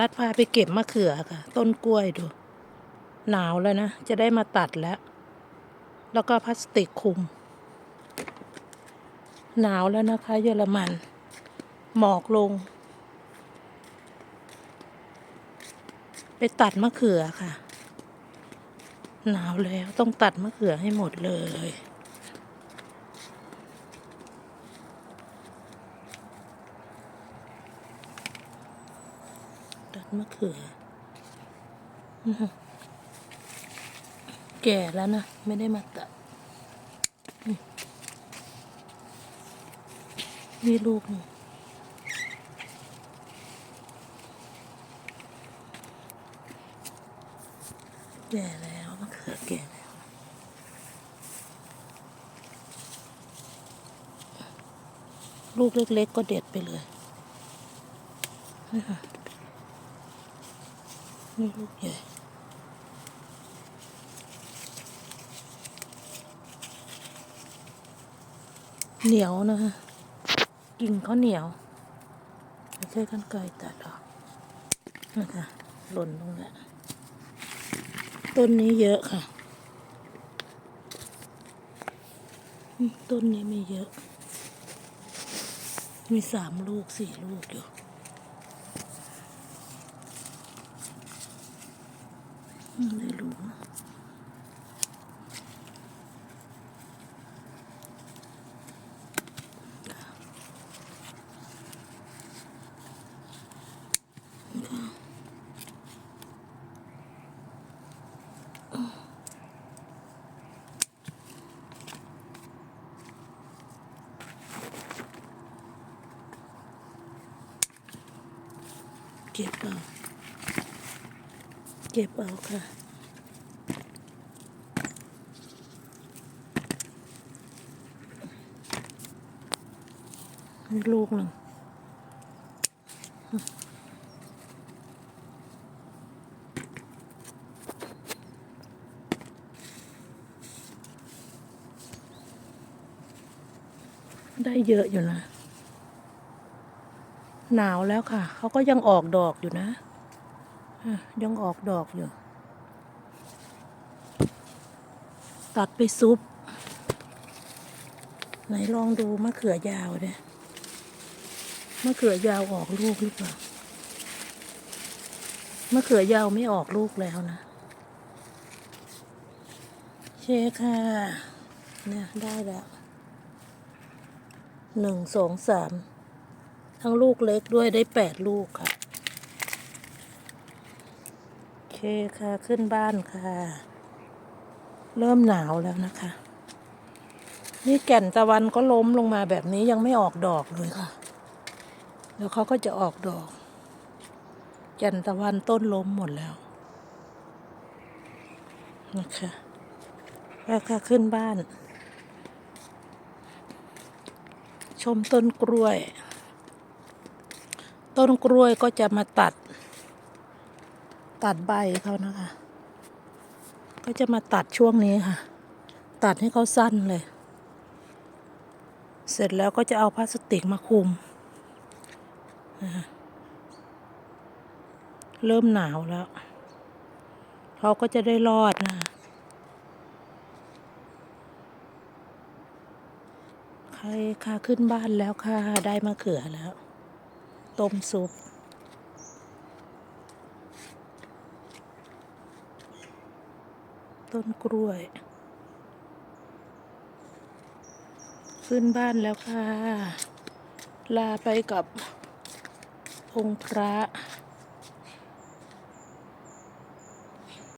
รัดพาไปเก็บมะเขือค่ะ ต้นกล้วยดู หนาวแล้วนะ จะได้มาตัดแล้ว แล้วก็พลาสติกคุม หนาวแล้วนะคะ เยอรมัน หมอกลง ไปตัดมะเขือค่ะ หนาวแล้วต้องตัดมะเขือให้หมดเลย มะเขือ แก่แล้วนะ ไม่ได้มาตัดมนี่ลูกนึ่แก่แล้วมะเขือแก่แล้วลูกเล็กๆก็เด็ดไปเลยนี่ค่ะ นี่ลูกใหญ่เหนียวนะคะกิ่งเขาเหนียวไม่ใช่กันไกลตัดออกนะคะหล่นลงแล้วต้นนี้เยอะค่ะ ต้นนี้ไม่เยอะ มีสามลูกสี่ลูกอยู่ เก็บเอาเก็บเอาค่ะนี่ลูกหนึ่งได้เยอะอยู่นะ หนาวแล้วค่ะ เขาก็ยังออกดอกอยู่นะ ยังออกดอกอยู่ ตัดไปซุป ไหนลองดูมะเขือยาวเนี่ยมะเขือยาวออกลูกหรือเปล่ามะเขือยาวไม่ออกลูกแล้วนะ เชค่ะ เนี่ยได้แล้วหนึ่งสองสาม ทั้งลูกเล็กด้วยได้แปดลูกค่ะ โอเคค่ะขึ้นบ้านค่ะ เริ่มหนาวแล้วนะคะ นี่แก่นตะวันก็ล้มลงมาแบบนี้ยังไม่ออกดอกเลยค่ะเดี๋ยวเขาก็จะออกดอก แก่นตะวันต้นล้มหมดแล้ว นะคะแล้วค่ะขึ้นบ้าน ชมต้นกล้วย ต้นกล้วยก็จะมาตัด ตัดใบเขานะคะ ก็จะมาตัดช่วงนี้ค่ะ ตัดให้เขาสั้นเลย เสร็จแล้วก็จะเอาพลาสติกมาคลุม เริ่มหนาวแล้ว เขาก็จะได้รอดนะคะใครค่ะขึ้นบ้านแล้วค่ะ ได้มะเขือแล้ว ต้มซุปต้นกล้วย ขึ้นบ้านแล้วค่ะ ลาไปกับองค์พระ